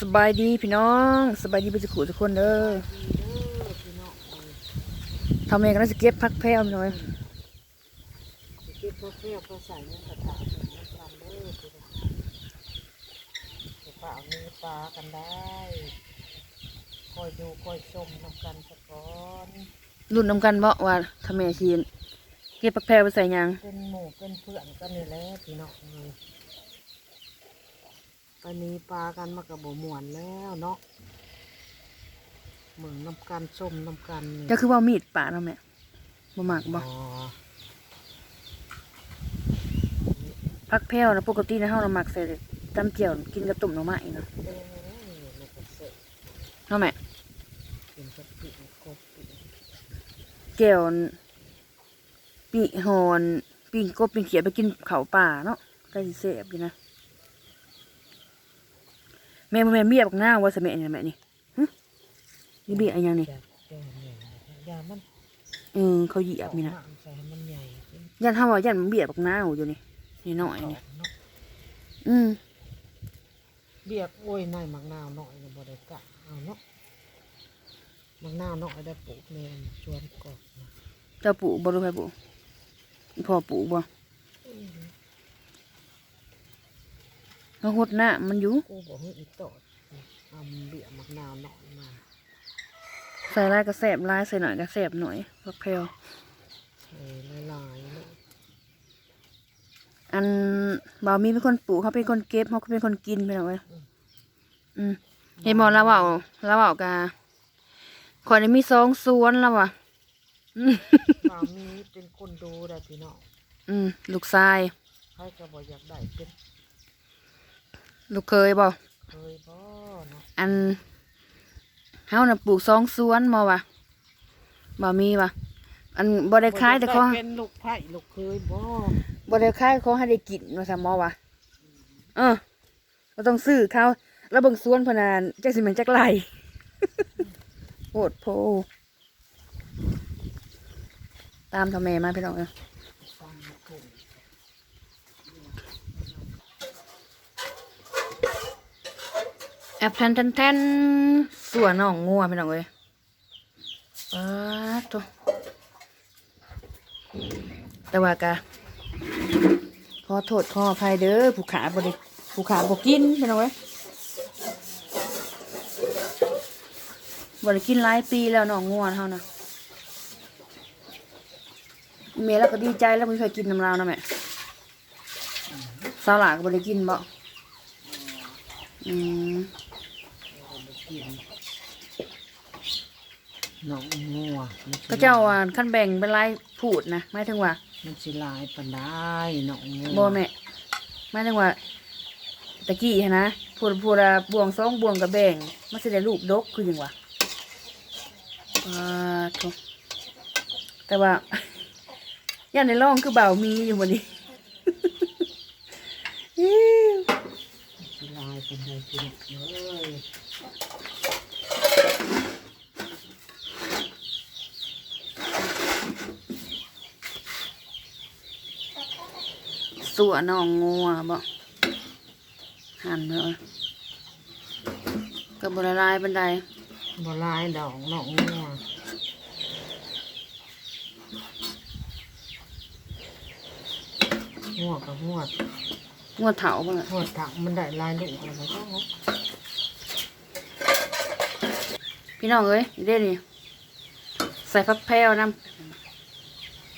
สบายดีพี่น้องสบายดีเพื่อนขู่ทุกคนเด้อดีเด้อพี่น้องเอ้ยทำเองก็น่าจะเก็บพักแพ้วพี่น้อยสิเก็บพวกเรียกพวกใส่เงินกระถางเงินน้ำตาลเด้อพี่น้องจะเปล่ามีปลากันได้คอยดูคอยชมนำกันสะก่อนรุ่นนำกันบ่ว่าทำเองชีนเก็บพักแพ้วไปใส่หยังเป็นหมู่เป็นเพื่อนกันนี่แหละพี่น้องเอ้ยไปมีปลากันมากับบ่ม่วนแล้วเนาะเหมืองนำกันชมนำกันนี่ก็คือว่ามีดป่าเนาะแม่บ่มากบ่อ๋อพักแพ้วนะปกตินะเฮาเรามักใส่ตำเจียวกินกับตุ่มหน่อไม้เนาะเด้อแล้วก็เสร็จเนาะแม่กินกับปีกกบปีกแก้วปีหอนปีกบปีเขียดไปกินเขาวป่าเนาะก็สิแซ่บอยู่นะ แม่บ่แม่นเบี้ยบักหน้าว่าสมัยนี่แม่นี่หึนี่เบี้ยอะไรยังนี่ยาแก้ใหญ่ยามันเออเขาเหยียบนี่นะเอาหางใส่ให้มันใหญ่ขึ้นยันถ้าว่ายันมันเบียดบักหน้าอยู่นี่นี่น้อยนี่เนาะอืมเบียกโอ้ยนายมักนาวหน่อยนะบ่ได้กะเอาเนาะมักนาวหน่อยได้ปลูกแมนชวนกอกนะเจ้าปู่บ่รู้ใครปู่พ่อปู่บ่เขาหดหน้ามันอยู่กูบอกให้อีโตดเอาเบียมักนาวหน่อยมาใส่ลายก็แสบลายใส่หน่อยก็แสบหน่อยพักแพรวใส่ลายๆเนาะอันบ่าวมีเป็นคนปลูกเขาเป็นคนเก็บเขาก็เป็นคนกินไปหน่อยอืมเห็นบ่แล้วเว่าแล้วเว่ากะขอยได้มีสองสวนแล้วว่ะอืมบ่าวมีเป็นคนดูได้พี่น้องอืมลูกชายใครก็บ่อยากได้เป็น ลูกเคยบ่เคยบ่เนาะอันเฮาน่ะปลูกสองสวนมาว่ะบ่มีว่ะอันบ่ได้ขายแต่เขาบ่อยกได้เป็นลูกไผ่ลูกเคยบ่บ่ได้ขายเขาให้ได้กินว่าซั่นหมอว่ะเออบ่ต้องซื้อเขาแล้วเบิ่งสวนเพนน่ะจักสิแม่นจักไรโอดโพตามทำแม่มาพี่น้องเอ้ย ฟังมาถูก แอบแทนแทนแทนสวนน้องงัวพี่น้องเอ้ยป๊าดโตแต่ว่ากะขอโทษขออภัยเด้อผู้ขาบริผู้ขาบกินเป็นเอาไว้บริกินหลายปีแล้วน้องง่วเท่านะเมย์เราก็ดีใจแล้วไม่เคยกินน้ำลาวนะแม่สาวหลาก็บริกินบ่อืม กิน น้องงัวมันสิก็เจ้าอ่าขั้นแบ่งเป็นลายพูดนะหมายถึงว่า มันสิลายปานได้น้องงัวบ่แม่หมายถึงว่าตะกี้หั้นนะพูดพูดอะบวงสองบวงกับแบ่งมันสิได้รูปดกคือหยังวะอ่าถูกแต่ว่า ย่านในร่องคือเบามีอยู่วันนี้อิ๊วสิลายปานได้พี่น้องเอ้ย สัวน้องงัวบ่หั่นเลยกับบละลายบันไดบ่ลายดอกน้องงัวงัวกับงัวงัวเถาบ้างอะงัวถักมันได้ลายลูกอะไรบ่ต้องพี่น้องเอ้ยนี่เด้นี่ใส่ฟักแพรวน้ำ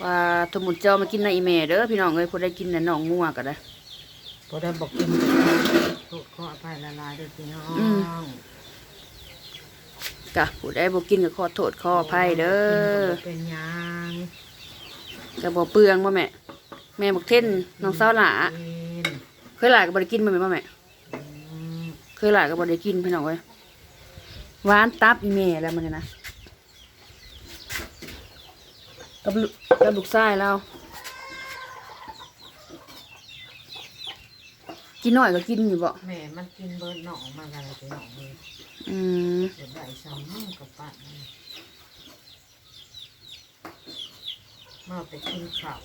ปลาทมุนเจ้ามากินในอีเมเด้อพี่น้องเอ้ยพอได้กินในน้องงัวก็ได้บ่ได้บอกกินโทษขออภัยละลายด้วยพี่น้องอืมกะผู้ได้บ่กินก็ขอโทษขออภัยเด้อบ่เป็นหยังกะบ่เปลืองบ่แม่แม่บอกเท่นน้องสาวหลากินเคยหลาก็บ่ได้กินบ่แม่นบ่แม่อืมเคยหลาก็บ่ได้กินพี่น้องเอ้ยหวานตับอีแม่แล้วมันเนี่ยนะ กับลูกกับลูกชายเรากินน้อยก็กินอยู่บ่แม่มันกินเบิดหนองมากันเลยพี่น้องเลยอืมเดี๋ยวได้ซ้ำมั่งกับปัดนี่มาไปกินข้าว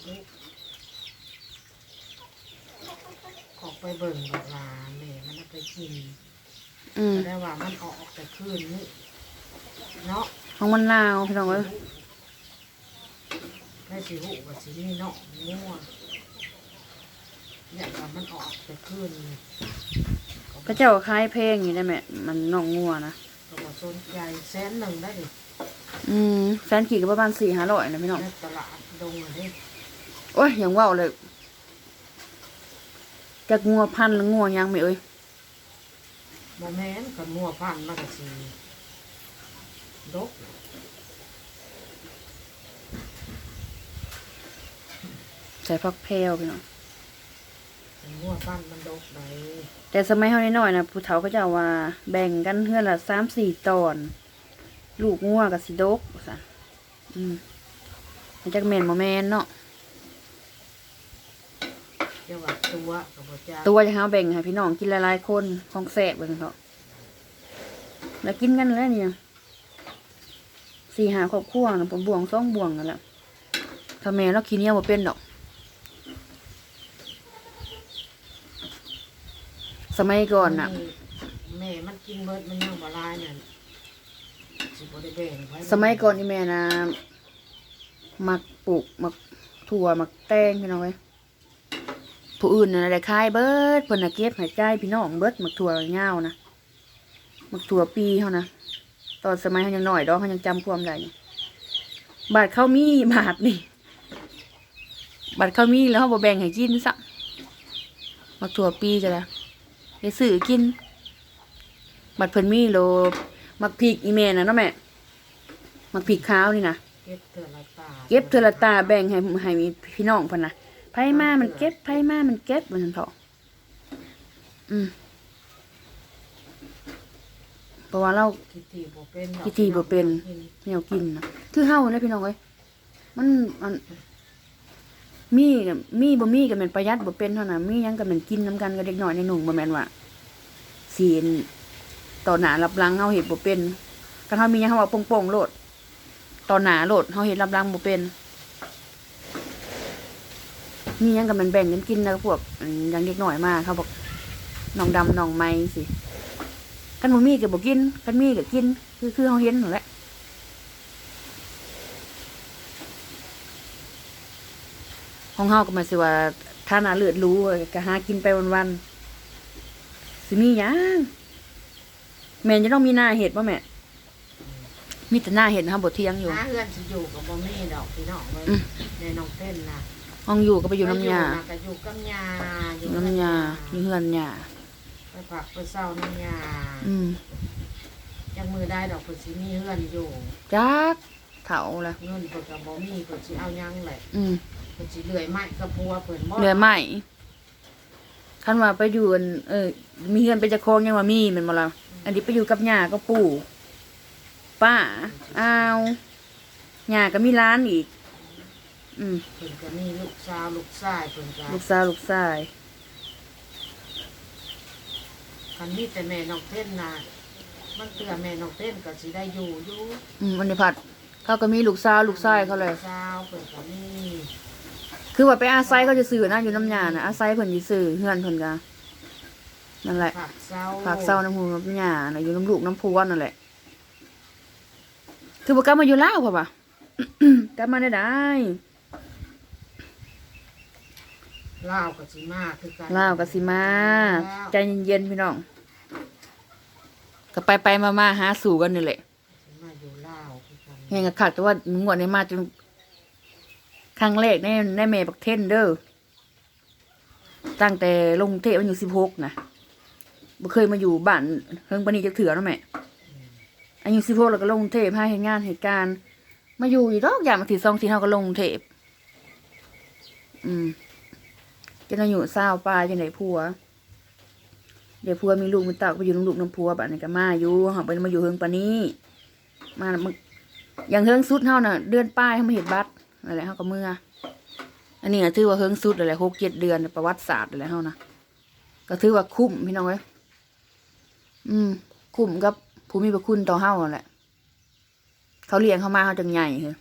ออกไปเบิ่งกับลาแม่มันเอาไปกินอืมแต่ได้ว่ามันออกแต่คืนนี้เนาะของมันนาวพี่น้องเอ้ย ได้สิหูกับสินี่เนาะงัวอย่างว่ามันออกแต่คืนนี้พระเจ้าคล้ายเพลงอยู่ได้ไหมมันน้องงัวนะก็บ่สนใจแสนหนึ่งได้ดิอืมแฟนขี่ก็ประมาณสี่ห้าร้อยนะพี่น้องในตลาดดงเลยดิโอ้ยอย่างว่าวเลยจากงัวพันธุ์หรืองัวยังไม่เอ้ยโมแมนกับงัวพันธุ์มันก็สิดก ใส่ฟักแพรวพี่น้องงัวพันธุ์มันดกไหนแต่สมัยเฮาน้อยๆนะผู้เฒ่าก็จะว่าแบ่งกันเฮือนละสามสี่ตอน ลูกงัวกับสิดกว่าซั่นอืมมันจักแม่นบ่แม่นเนาะเรียกว่าตัวกับบ่จ้าตัวจะเฮาแบ่งให้พี่น้องกินหลายๆคนของแซ่บเบิ่งเถาะแล้วกินกันแล้วเนี่ยสี่หาครอบครัวนะผมบวงสองบวงนั่นแหละถ้าแม่เราขี้เหนียวบ่เป็นดอก สมัยก่อนน่ะ แม่มันกินเบิดมันยังบ่ลายเนี่ยสิบ่ได้แบ่งไว้สมัยก่อนนี่แม่นะมักปลูกมักถั่วมักแตงพี่น้องเอ้ยผู้อื่นน่ะได้ขายเบิดเพิ่นน่ะเก็บให้ใจายพี่น้องเบิดมักถั่วเงาวนะมักถั่วปีเฮานะตอนสมัยเฮายังน้อยดอกเฮายังจำความได้อยู่บาดข้าวมีบาทนี่บาดข้าวมีแล้วเฮาบ่แบ่งให้กินซะมักถั่วปีก็ได้ ได้ซื้อกิน บัดเพิ่นมีโลมักพริกอีแม่น่ะเนาะแม่มักพริกขาวนี่นะเก็บเทื่อละตาเก็บเทอละตาแบ่งให้ให้มีพี่น้องพันนะไผมามันเก็บไผมามันเก็บมันนั่นเถอะอืมเพราะว่าเราคิดทีบ่เป็นดอกคิดทีบ่เป็นแนวกินนะคือเฮาเนี่ยพี่น้องเอ้ยมันมัน มีกับมีบ่มีก็แม่นประหยัดบ่เป็นเท่านั้นมีหยังก็แม่นกินนํกันกับเด็กน้อยในหนุ่งบ่แม่นว่าศีลต่อหน้ารับหลังเฮาเฮ็ดบ่เป็นคันเฮามีหยังเฮาว่าโป่งๆโลดต่อหน้าโลดเฮาเฮ็ดรับหลังบ่เป็นมีหยังก็แม่นแบ่งกันกินแล้วพวกอันอยังเด็กน้อยมาเขาบอกน้องดำน้องไม้สิคันบ่มีก็บ่กินคันมีก็กิน คือคือเฮาเห็นนั่นแหละ ของเฮาก็หมายสิว่าถ้าหนาเลือดรู้ก็หากินไปวันๆสิมีหยังแม่นจะต้องมีหน้าเห็ดป่ะแม่มีแต่หน้าเห็ดนะครับบทเที่ยงอยู่หาเฮือนสิอยู่กับบ่มีดอกพี่น้องเว้ยอืม ในน้องเต้นน่ะห้องอยู่ก็ไปอยู่น้ำยาไปก็อยู่กับยาอยู่น้ำยาอยู่เฮือนยาไปผักไปเศร้าน้ำยาอืมยังมือได้ดอกเพิ่นสิมีเฮือนอยู่ จักเถาละเงินเพิ่นก็บ่มีเพิ่นสิเอาหยังแหละอืม เพิ่นสิเลื่อยไม้กับพัวเพิ่นบ่เหลือใหม่คันว่าไปอยู่อันเออ มีเฮือนไปจะคลองยังว่ามีแมันบ่ล่ะอันนี้ไปอยู่กับยาก็ปู่ป้าอ้าวยาก็มีร้านอีก อืม เพิ่นก็มีลูกสาวลูกชายเพิ่นก็ลูกสาวลูกชายคันมีแต่แม่น้องเต้นน่ะมันเตือแม่น้องเต้นก็สิได้อยู่อยู่อืมอันนี้ผัดเขาก็มีลูกสาวลูกชายเขาเลยกสาวเพิ่นก็มี คือว่าไปอาศัยเขาจะซื้อนะอยู่น้ำยานะอาศัยเพิ่นสิซื้อเฮือนเพิ่นก็นั่นแหละผักเศร้าฝากเศร้าน้ำหูน้ำยาน่ะอยู่น้ำลูกน้ำพัวนั่นแหละคือบ่กลับมาอยู่ลาวพ่อป่ะกลับมาได้ได้ลาวก็สิมาคือกันลาวก็สิมาใจเย็นๆพี่น้องก็ไปไปมามาหาสู่กันนี่แหละสิมาอยู่ลาวคือกันเฮงกะคักแต่ว่ามึงงวดนี้มาจน ครั้งแรกในในแม่บักเทนเด้อตั้งแต่ลงเทพอายุสิบหกนะบ่เคยมาอยู่บ้านเฮิงปานีจักเถื่อนะแม่อายุสิบหกแล้วก็ลงเทพให้เฮ็ดงานเหตุการณ์ มาอยู่อีกดอกอย่างมาถือซองทีเฮาก็ลงเทพอืมจนอายุเศร้าปลาจังไดผัว เดี๋ยวผัวมีลูกมีเต้าไปอยู่น้ำลูกน้ำผัวบัดนี้ก็มาอยู่เฮาไปมาอยู่เฮิงปานี้มาอย่างเฮิงสุดเฮาน่ะ เดือนป้ายเฮามาเห็นบัตร อะไรเฮาก็เมื่อ อันนี้ถือว่าเฮิงสุดอะไรหกเจ็ดเดือนประวัติศาสตร์อะไรเฮานะก็ถือว่าคุ้มพี่น้องเอ้ยอืม คุ้มกับผู้มีพระคุณต่อเฮากันแหละเขาเลี้ยงเข้ามาเขาจังใหญ่เหรอ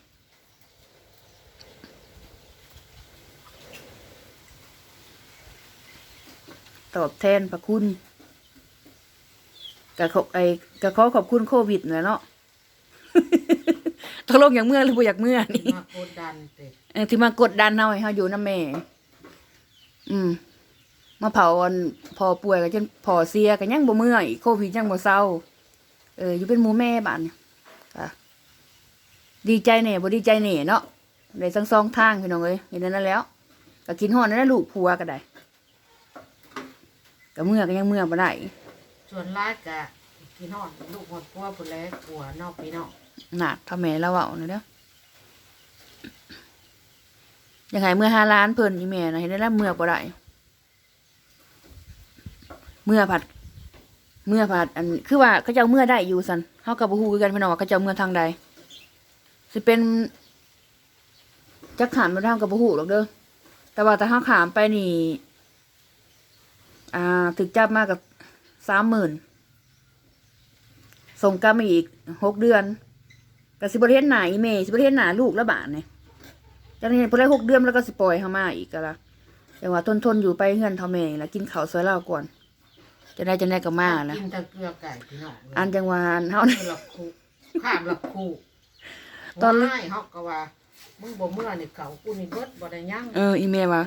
ตอบแทนพระคุณก็ขอไอ้ก็ขอขอบคุณโควิดนั่นแหละเนาะ ตกลงอย่างเมื่อหรือบ่อยากเมื่อนี่มากดดันเตะเออที่มากดดันเฮาให้เฮาอยู่นำแม่ อืมมาเผาอันพอป่วยก็จนพอเสียก็ยังบ่เมื่อยโควิดยังบ่เศร้าเอออยู่เป็นหมู่แม่บ้านเนี่ยค่ะดีใจแหน่บ่ดีใจแหน่เนาะได้ทั้งสองทางพี่น้องเอ้ยเห็นนั่นแหล้วก็กินฮอดนั่นแหละลูกผัวก็ได้ก็เมื่อก็ยังเมื่อบ่ได้ส่วนรากกะกินหอดลูกหอดพัวผู้แลกลัวนอกพี่นอ กน่ะถ้าแม่เราเว้านะเด้อยังไงเมื่อห้าล้านเพิ่นอีแม่นะเห็นได้แล้วเมื่อบ่ได้เมื่อผัด เมื่อผัด อันคือว่าเขาเจ้าเมื่อได้อยู่สันเฮากับบ่ฮู้คือกันพี่น้องว่าเขาเจ้าเมื่อทางใดสิเป็นจักขามมาทางกับบ่ฮู้หรอกเด้อแต่ว่าถ้าเฮาขามไปนี่ อ่าถึกจับมากกับ30,000ส่งกลับมาอีกหกเดือน ก็สิบ่ได้เฮ็ดหน้าอีแม่สิบ่ได้เฮ็ดหน้าลูกละบาทนี่จังนี้เพิ่นได้หกเดือนแล้วก็สิปล่อยเฮามาอีกก็ละจังว่าทนๆอยู่ไปเฮือนเท่าแม่นี่ล่ะกินข้าวซอยเราก่อนจะได้จะได้ก็มานะกินแตะเกลือไก่พี่น้องเลยอันจังหวานเฮาเมื่อหลับคูข้ามหลับคูตอนง่ายเฮาก็ว่ามึงบ่เมื่อนี่เขากูนี่เบิดบ่ได้ยังเอออีแม่ว่า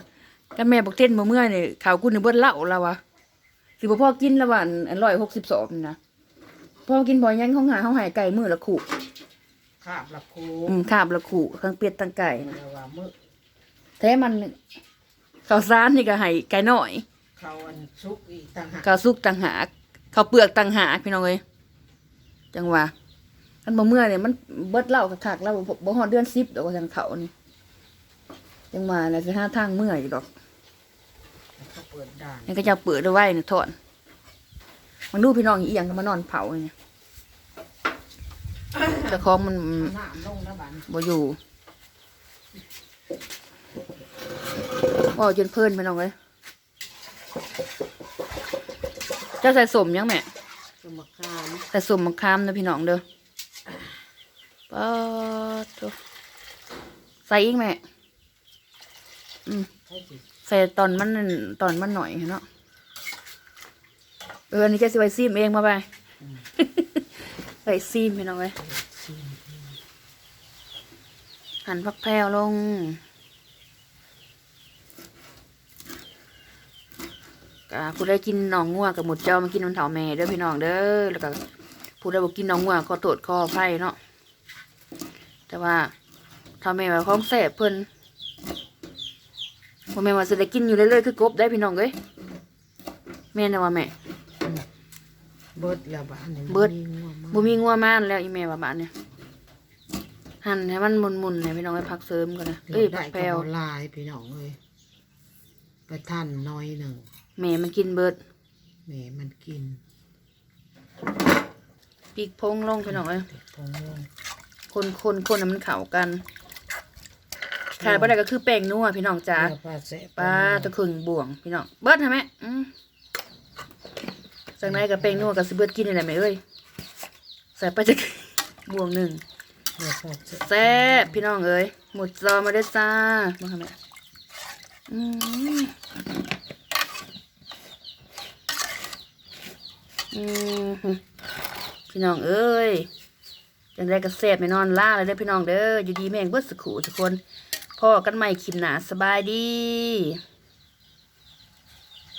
ถ้าแม่บอกเต้นบ่เมื่อยนี่ข้าวกูนี่เบิดเหล้าแล้ววะสิบ่พอกินแล้วว่าอัน162นี่นะพอกินบ่ยังของหาเฮาหายไก่มื้อละขู่ ข้ามหลับคูอืมคาบละขู่ทั้งเป็ดทั้งไก่นะแต่ว่ามื้อแท้มันข้าวสารนี่ก็ให้ไก่น้อยเขาอันซุกอีกต่างหากข้าวสุกต่างหากข้าวเปลือกต่างหากพี่น้องเอ้ยจังหว่าคันบ่เมื่อยเนี่ยมันเบิดเหล้าคักๆแล้วบ่บ่ฮอดเดือน10ดอกว่าซั่นเขานี่จังว่าแล้วสิหาทางเมื่อยอยู่ดอก เขาเปิดด่านนี่ก็จะเปิดเอาไว้นี่ถอนมันดูพี่น้องอีหยังก็มานอนเผาเนี่ย แต่ของมันน้ำลงแล้วบัดบ่อยู่ว่าจนเพิ่นพี่น้องเอ้ยเจ้าใส่สมยังแม่สมคามใส่สมมะขามนะพี่น้องเด้อป๊าดโถ่ใส่อีกแม่ อืมให้สิใส่ตอนมันนั่นตอนมันหน่อยเนาะเอออันนี้จะสิไว้ซีมเองมาไป ใส่ซีมพี่น้องเอ้ยหั่นผักแพรวลงกะผู้ได้กินหนองงัวกับหมดเจ้ามากินน้ำเถาแม่เด้อพี่น้องเด้อ แล้วก็ผู้ได้บอกกินหนองงัวก็โตดคอไผ่เนาะ แต่ว่าเถาแม่ว่าของแสบเพิ่นบ่แม่ว่าสิได้กินอยู่เรื่อยๆคือกบได้พี่น้องเอ้ยแม่นะว่าแม่ เบิดแล้วบ้านนี่เบิดมีงัวมาบ่มีงัวมาแล้วอีแม่ว่าบ้านเนี่ยหั่นให้มันมุนๆเนี่ยพี่น้องไปพักเสริมกันนะเอ้ยได้ผักแพก็รวบ่หลายพี่น้องเอ้ยไปท่านน้อยหนึ่งแม่มันกินเบิดแหม่มันกินปีกพงลงพี่น้องเอ้ยเด็กพงลงคนคนคนให้มันเข้ากันขาดบ่ได้ก็คือแป้งนัวพี่น้องจ๋าเนื้อปลาแสะปลาตะครึงบ่วงพี่น้องเบิดฮะแม่อืม จากนั้นกับแป้งนัวกับสิเบิดกินนี่แหละแม่เอ้ยใส่ไปจะบ่วงหนึ่งแซ่บพี่น้องเอ้ยหมดจอมาได้จ้ามาค่ะแม่อืมพี่น้องเอ้ยจังได้ก็แซ่บไม่นอนล่าเลยเด้อพี่น้องเด้ออยู่ดีแม่งเบิดสกขูทุกคนพ่อกันใหม่คลิปหนาสบายดี